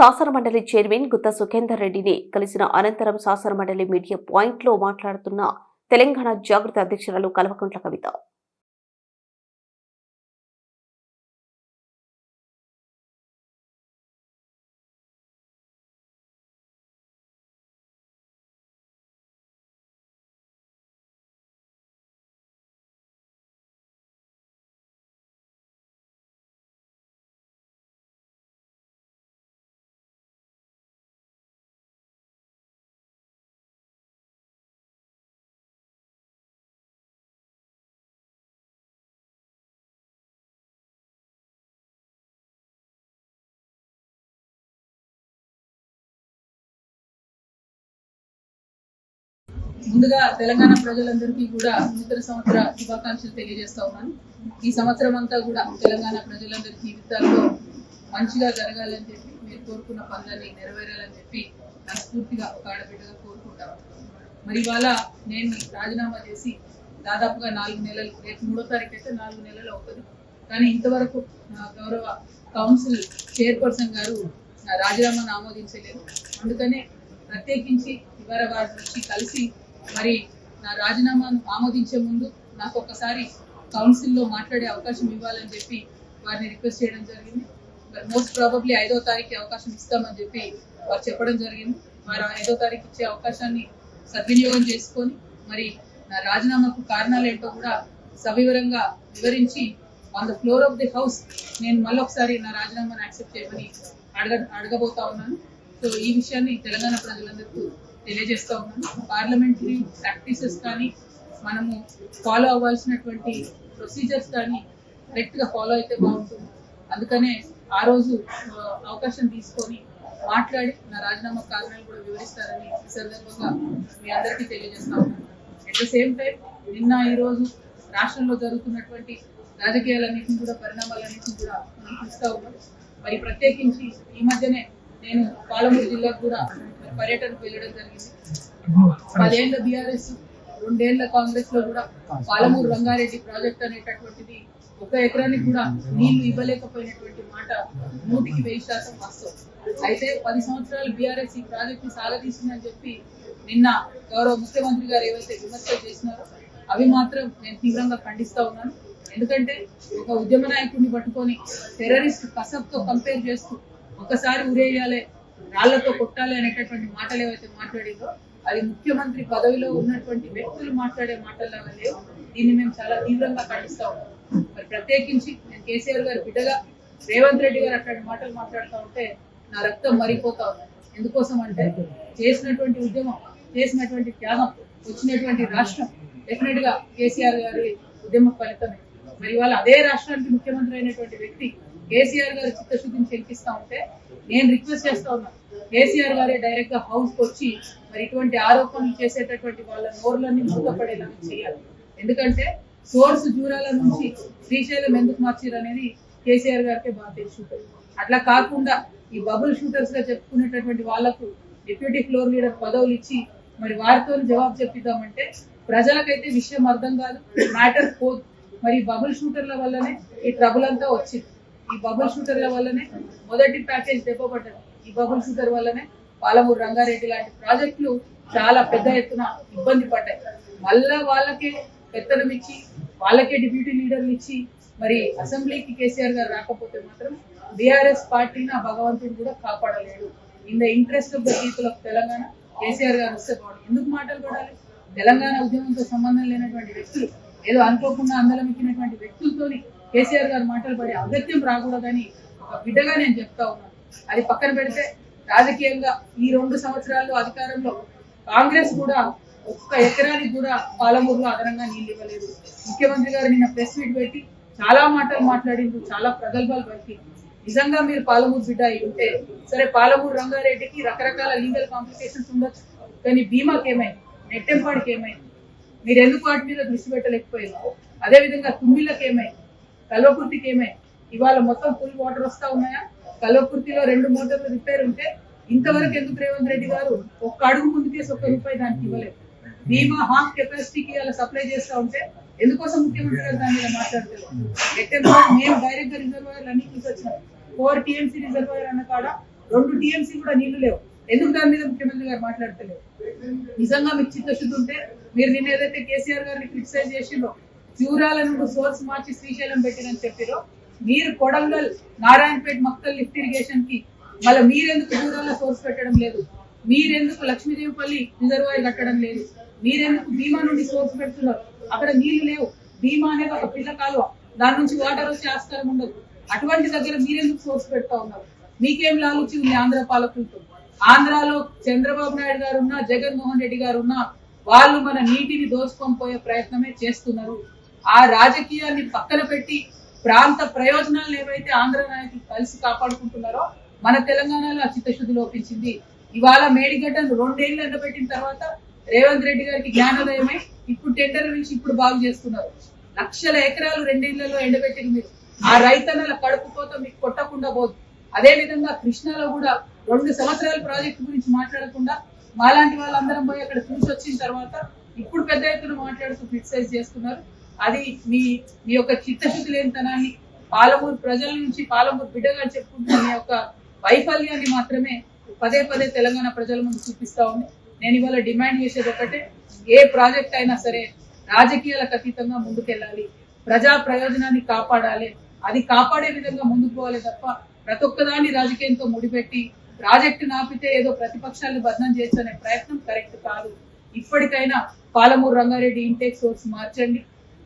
శాసనమండలి చైర్మన్ గుత్త సుఖేందర్ రెడ్డిని కలిసిన అనంతరం శాసనమండలి మీడియా పాయింట్లో మాట్లాడుతున్న తెలంగాణ జాగృత అధ్యక్షురాలు కల్వకుంట్ల కవిత. ముందుగా తెలంగాణ ప్రజలందరికీ కూడా నూతన సంవత్సర శుభాకాంక్షలు తెలియజేస్తా ఉన్నాను. ఈ సంవత్సరం అంతా కూడా తెలంగాణ ప్రజలందరి జీవితాల్లో మంచిగా జరగాలని చెప్పి మీరు కోరుకున్న పనులన్నీ నెరవేరాలని చెప్పి మనస్ఫూర్తిగా ఒక ఆడబిడ్డగా కోరుకుంటాను మరి ఇవాళ నేను రాజీనామా చేసి దాదాపుగా నాలుగు నెలలు రేపు మూడో తారీఖు అయితే నాలుగు నెలలు అవుతుంది. కానీ ఇంతవరకు నా గౌరవ కౌన్సిల్ చైర్పర్సన్ గారు నా రాజీనామాను ఆమోదించలేదు. అందుకనే ప్రత్యేకించి ఇవాళ వారి నుంచి కలిసి మరి నా రాజీనామాను ఆమోదించే ముందు నాకు ఒకసారి కౌన్సిల్లో మాట్లాడే అవకాశం ఇవ్వాలని చెప్పి వారిని రిక్వెస్ట్ చేయడం జరిగింది. మోస్ట్ ప్రాబబ్లీ ఐదో తారీఖు అవకాశం ఇస్తామని చెప్పి వారు చెప్పడం జరిగింది. వారు ఐదో తారీఖు ఇచ్చే అవకాశాన్ని సద్వినియోగం చేసుకొని మరి నా రాజీనామాకు కారణాలు ఏంటో కూడా సవివరంగా వివరించి on the floor of the house నేను మళ్ళొకసారి నా రాజీనామాను యాక్సెప్ట్ చేయమని అడగ అడగబోతా ఉన్నాను. సో ఈ విషయాన్ని తెలంగాణ ప్రజలందరికీ తెలియజేస్తా ఉన్నాను పార్లమెంటరీ ప్రాక్టీసెస్ కానీ మనము ఫాలో అవ్వాల్సినటువంటి ప్రొసీజర్స్ కానీ కరెక్ట్గా ఫాలో అయితే బాగుంటుంది. అందుకనే ఆ రోజు అవకాశం తీసుకొని మాట్లాడి నా రాజీనామా కారణాలు కూడా వివరిస్తారని ఈ సందర్భంగా మీ అందరికీ తెలియజేస్తా ఉన్నాను అట్ ద సేమ్ టైం నిన్న ఈ రోజు రాష్ట్రంలో జరుగుతున్నటువంటి రాజకీయాలన్నింటినీ కూడా పరిణామాలన్నింటినీ కూడా మనం చూస్తూ ఉన్నాం మరి ప్రత్యేకించి ఈ మధ్యనే నేను పాలమూరు జిల్లాకు కూడా పర్యటనకు వెళ్ళడం జరిగింది. పదేళ్ళ బీఆర్ఎస్ రెండేళ్ళ కాంగ్రెస్లో కూడా పాలమూరు రంగారెడ్డి ప్రాజెక్ట్ అనేటటువంటిది ఒక ఎకరానికి కూడా నీళ్ళు ఇవ్వలేకపోయినటువంటి మాట నూటికి వెయ్యి శాతం వాస్తవం. అయితే పది సంవత్సరాలు బీఆర్ఎస్ ఈ ప్రాజెక్ట్ని సాగదీసిందని చెప్పి నిన్న గౌరవ ముఖ్యమంత్రి గారు ఏవైతే విమర్శలు చేసినారో అవి మాత్రం నేను తీవ్రంగా ఖండిస్తా ఉన్నాను. ఎందుకంటే ఒక ఉద్యమ నాయకుడిని పట్టుకొని టెర్రరిస్ట్ కసబ్తో కంపేర్ చేస్తూ ఒకసారి ఉరేయాలి రాళ్ళతో కొట్టాలి అనేటటువంటి మాటలు ఏవైతే మాట్లాడిందో అది ముఖ్యమంత్రి పదవిలో ఉన్నటువంటి వ్యక్తులు మాట్లాడే మాటల్లాగా లేవు దీన్ని మేము చాలా తీవ్రంగా ఖండిస్తా ఉన్నాం. మరి ప్రత్యేకించి నేను కేసీఆర్ గారి బిడ్డగా రేవంత్ రెడ్డి గారు అట్లాంటి మాటలు మాట్లాడుతూ ఉంటే నా రక్తం మరిపోతా ఉంది. ఎందుకోసం అంటే చేసినటువంటి ఉద్యమం చేసినటువంటి త్యాగం వచ్చినటువంటి రాష్ట్రం డెఫినెట్గా కేసీఆర్ గారి ఉద్యమ ఫలితమే. మరి ఇవాళ అదే రాష్ట్రానికి ముఖ్యమంత్రి అయినటువంటి వ్యక్తి కేసీఆర్ గారు చిత్తశుద్ధిని శంకిస్తా ఉంటే నేను రిక్వెస్ట్ చేస్తా ఉన్నా. కేసీఆర్ గారే డైరెక్ట్గా హౌస్కి వచ్చి మరి ఇటువంటి ఆరోపణలు చేసేటటువంటి వాళ్ళ నోర్లన్నీ మూతపడేలాగా చేయాలి. ఎందుకంటే సోర్స్ జూరాల నుంచి శ్రీశైలం ఎందుకు మార్చారు అనేది కేసీఆర్ గారికి బాగా తెలిసి. ఉంటుంది అట్లా కాకుండా ఈ బబుల్ షూటర్స్గా చెప్పుకునేటటువంటి వాళ్ళకు డిప్యూటీ ఫ్లోర్ లీడర్ పదవులు ఇచ్చి మరి వారితో జవాబు చెప్పిద్దామంటే ప్రజలకైతే విషయం అర్థం కాదు మ్యాటర్ పోదు. మరి బబుల్ షూటర్ల వల్లనే ఈ ట్రబుల్ అంతా వచ్చింది. ఈ బబుల్ షూటర్ల వల్లనే మొదటి ప్యాకేజ్ దెబ్బపడ్డది ఈ బబుల్ షూటర్ వల్లనే పాలమూరు రంగారెడ్డి లాంటి ప్రాజెక్టులు చాలా పెద్ద ఎత్తున ఇబ్బంది పడ్డాయి. మళ్ళా వాళ్ళకే పెత్తనం ఇచ్చి వాళ్ళకే డిప్యూటీ లీడర్లు ఇచ్చి మరి అసెంబ్లీకి కేసీఆర్ గారు రాకపోతే మాత్రం బీఆర్ఎస్ పార్టీని ఆ భగవంతుడు కూడా కాపాడలేడు in the interest of the people of Telangana KCR గారు వస్తే బాగుంది ఎందుకు మాటలు పడాలి? తెలంగాణ ఉద్యమంతో సంబంధం లేనటువంటి వ్యక్తులు ఏదో అనుకోకుండా అందలం ఎక్కినటువంటి వ్యక్తులతోని కేసీఆర్ గారు మాటలు పడే అగత్యం రాకూడదని ఒక బిడ్డగా నేను చెప్తా ఉన్నాను అది పక్కన పెడితే రాజకీయంగా ఈ రెండు సంవత్సరాల్లో అధికారంలో కాంగ్రెస్ కూడా ఒక్క ఎకరానికి కూడా పాలమూరులో అదనంగా నీళ్ళు ఇవ్వలేదు. ముఖ్యమంత్రి గారు నిన్న ప్రెస్ మీట్ పెట్టి చాలా మాటలు మాట్లాడిండ్రు చాలా ప్రగల్భాలు పలికి. నిజంగా మీరు పాలమూరు బిడ్డ అయి ఉంటే సరే పాలమూరు రంగారెడ్డికి రకరకాల లీగల్ కాంప్లికేషన్స్ ఉండొచ్చు. కానీ బీమాకి ఏమైంది నెట్టెంపాడికి ఏమైంది మీరు ఎందుకు వాటి మీద దృష్టి పెట్టలేకపోయారు అదే విధంగా తుమ్మిళ్ళకి ఏమై కల్వకుర్తికి ఏమై ఇవాళ మొత్తం ఫుల్ వాటర్ వస్తా ఉన్నాయా? కల్వకుర్తిలో రెండు మోటార్లు రిపేర్ ఉంటే ఇంతవరకు ఎందుకు రేవంత్ రెడ్డి గారు ఒక్క అడుగు ముందుకేసి ఒక్క రూపాయి దానికి ఇవ్వలేదు? బీమా హాఫ్ కెపాసిటీకి అలా సప్లై చేస్తా ఉంటే ఎందుకోసం ముఖ్యమంత్రి గారు దాని మీద మాట్లాడతారు మేము డైరెక్ట్గా రిజర్వాయర్ అన్ని చూసి వచ్చినాం ఫోర్ టీఎంసీ రిజర్వాయర్ అన్న కాడ రెండు టీఎంసీ కూడా నీళ్ళు లేవు. ఎందుకు దాని మీద ముఖ్యమంత్రి గారు మాట్లాడతలేదు? నిజంగా మీకు చిత్తశుద్ధి ఉంటే మీరు నిన్న ఏదైతే కేసీఆర్ గారిని క్రిటిసైజ్ చేసిండ్రో జూరాల నుండి సోర్స్ మార్చి శ్రీశైలం పెట్టినని చెప్పిరో మీరు కొడంగల్ నారాయణపేట మక్కల్ లిఫ్ట్ ఇరిగేషన్కి మళ్ళీ మీరెందుకు జూరాల సోర్స్ పెట్టడం లేదు? మీరెందుకు లక్ష్మీదేవిపల్లి రిజర్వాయర్ కట్టడం లేదు? మీరెందుకు భీమా నుండి సోర్స్ పెడుతున్నారు? అక్కడ నీళ్ళు లేవు. భీమా అనేది ఒక పిల్ల కాలువ. దాని నుంచి వాటర్ వచ్చే ఆస్కారం ఉండదు. అటువంటి దగ్గర మీరెందుకు సోర్స్ పెడతా ఉన్నారు? మీకేం లాలుచి ఉంది ఆంధ్ర పాలకులతో? ఆంధ్రాలో చంద్రబాబు నాయుడు గారు ఉన్నా జగన్మోహన్ రెడ్డి గారు ఉన్నా వాళ్ళు మన నీటిని దోచుకొని పోయే ప్రయత్నమే చేస్తున్నారు. ఆ రాజకీయాన్ని పక్కన పెట్టి ప్రాంత ప్రయోజనాలను ఏవైతే ఆంధ్ర నాయకులు కలిసి కాపాడుకుంటున్నారో మన తెలంగాణలో చిత్తశుద్ధి లోపించింది. ఇవాళ మేడిగడ్డను రెండేళ్ళు ఎండబెట్టిన తర్వాత రేవంత్ రెడ్డి గారికి జ్ఞానోదయమై ఇప్పుడు టెండర్ నుంచి ఇప్పుడు బాగు చేస్తున్నారు. లక్షల ఎకరాలు రెండేళ్ళలో ఎండబెట్టింది మీరు. ఆ రైతన్నల కడుపుకోత మీకు కొట్టకుండా పోదు. అదే విధంగా కృష్ణాలో కూడా రెండు సంవత్సరాల ప్రాజెక్టు గురించి మాట్లాడకుండా మాలాంటి వాళ్ళందరం పోయి అక్కడ చూసి వచ్చిన తర్వాత ఇప్పుడు పెద్ద ఎత్తున మాట్లాడుతూ క్రిటిసైజ్ చేస్తున్నారు. అది మీ మీ యొక్క చిత్తశుద్ధి లేనితనాన్ని పాలమూరు ప్రజల నుంచి పాలమూరు బిడ్డగా చెప్పుకుంటున్న మీ యొక్క వైఫల్యాన్ని మాత్రమే పదే పదే తెలంగాణ ప్రజల ముందు చూపిస్తా ఉంది. నేను ఇవాళ డిమాండ్ చేసేది ఒకటే ఏ ప్రాజెక్ట్ అయినా సరే రాజకీయాలకు అతీతంగా ముందుకెళ్ళాలి. ప్రజా ప్రయోజనాన్ని కాపాడాలి. అది కాపాడే విధంగా ముందుకు పోవాలి తప్ప ప్రతి ఒక్కదాన్ని రాజకీయంతో ముడిపెట్టి ప్రాజెక్టు నాపితే ఏదో ప్రతిపక్షాలను బదనం చేసనే ప్రయత్నం కరెక్ట్ కాదు. ఇప్పటికైనా పాలమూరు రంగారెడ్డి ఇంటేక్ సోర్స్ మార్చండి.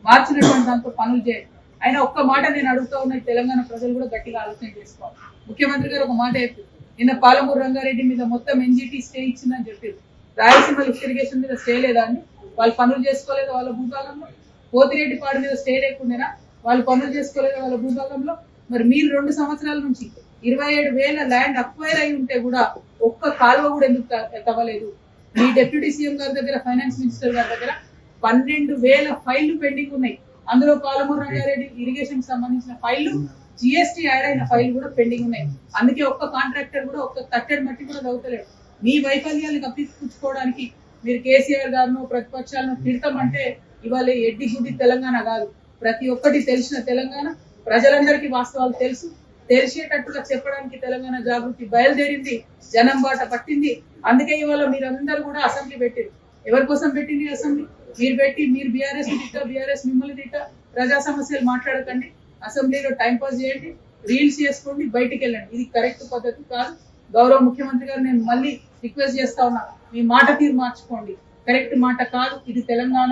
మార్చినటువంటి దాంతో పనులు చేయండి. అయినా ఒక్క మాట నేను అడుగుతా ఉన్న తెలంగాణ ప్రజలు కూడా గట్టిగా ఆలోచన చేసుకోవాలి. ముఖ్యమంత్రి గారు ఒక మాట చెప్పారు. నిన్న పాలమూరు రంగారెడ్డి మీద మొత్తం ఎన్జిటి స్టే ఇచ్చిందని చెప్పారు. రాయలసీమ ఇరిగేషన్ మీద స్టే లేదా అండి వాళ్ళు పనులు చేసుకోలేదు వాళ్ళ భూభాగంలో? పోతిరెడ్డి పాడు మీద స్టే లేకుండేనా? వాళ్ళు పనులు చేసుకోలేదు వాళ్ళ భూభాగంలో? మరి మీరు రెండు సంవత్సరాల నుంచి ఇరవై ఏడు వేల ల్యాండ్ అక్వైర్ అయి ఉంటే కూడా ఒక్క కాలువ కూడా ఎందుకు తవ్వలేదు? మీ డిప్యూటీ సీఎం గారి దగ్గర ఫైనాన్స్ మినిస్టర్ గారి దగ్గర పన్నెండు వేల ఫైళ్ళు పెండింగ్ ఉన్నాయి. అందులో పాలమూరు రంగారెడ్డి ఇరిగేషన్కి సంబంధించిన ఫైళ్ళు జిఎస్టీ యాడ్ అయిన ఫైల్ కూడా పెండింగ్ ఉన్నాయి. అందుకే ఒక్క కాంట్రాక్టర్ కూడా ఒక్క తట్టెడ్ మట్టి కూడా చదువుతలేడు మీ వైఫల్యాన్ని కప్పించుకోవడానికి మీరు కేసీఆర్ గారిను ప్రతిపక్షాలను తిడతామంటే ఇవాళ ఎడ్డి గుడ్డి తెలంగాణ కాదు. ప్రతి ఒక్కటి తెలిసిన తెలంగాణ ప్రజలందరికీ వాస్తవాలు తెలుసు. తెలిసేటట్టుగా చెప్పడానికి తెలంగాణ జాగృతి బయలుదేరింది జనం బాట పట్టింది. అందుకే ఇవాళ మీరందరూ కూడా అసెంబ్లీ పెట్టారు. ఎవరి కోసం పెట్టింది అసెంబ్లీ? మీరు పెట్టి మీరు బీఆర్ఎస్ తిట్ట బీఆర్ఎస్ మిమ్మల్ని తిట్ట ప్రజా సమస్యలు మాట్లాడకండి. అసెంబ్లీలో టైం పాస్ చేయండి రీల్స్ చేసుకోండి బయటికి వెళ్ళండి. ఇది కరెక్ట్ పద్ధతి కాదు. గౌరవ ముఖ్యమంత్రి గారు నేను మళ్ళీ రిక్వెస్ట్ చేస్తా ఉన్నా మీ మాట తీరు మార్చుకోండి. కరెక్ట్ మాట కాదు. ఇది తెలంగాణ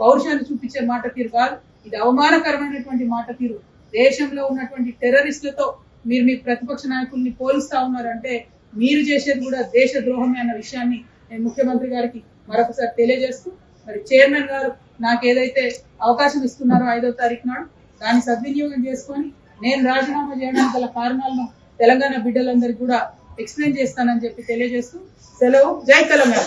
పౌరుషాన్ని చూపించే మాట తీరు కాదు. ఇది అవమానకరమైనటువంటి మాట తీరు. దేశంలో ఉన్నటువంటి టెర్రరిస్టులతో మీరు మీ ప్రతిపక్ష నాయకుల్ని పోలుస్తా ఉన్నారంటే మీరు చేసేది కూడా దేశ ద్రోహమే అన్న విషయాన్ని నేను ముఖ్యమంత్రి గారికి మరొకసారి తెలియజేస్తూ మరి చైర్మన్ గారు నాకు ఏదైతే అవకాశం ఇస్తున్నారో ఐదో తారీఖు నాడు దాన్ని సద్వినియోగం చేసుకొని నేను రాజీనామా చేయడానికి గల కారణాలను తెలంగాణ బిడ్డలందరికీ కూడా ఎక్స్ప్లెయిన్ చేస్తానని చెప్పి తెలియజేస్తూ సెలవు. జై తెలంగాణ.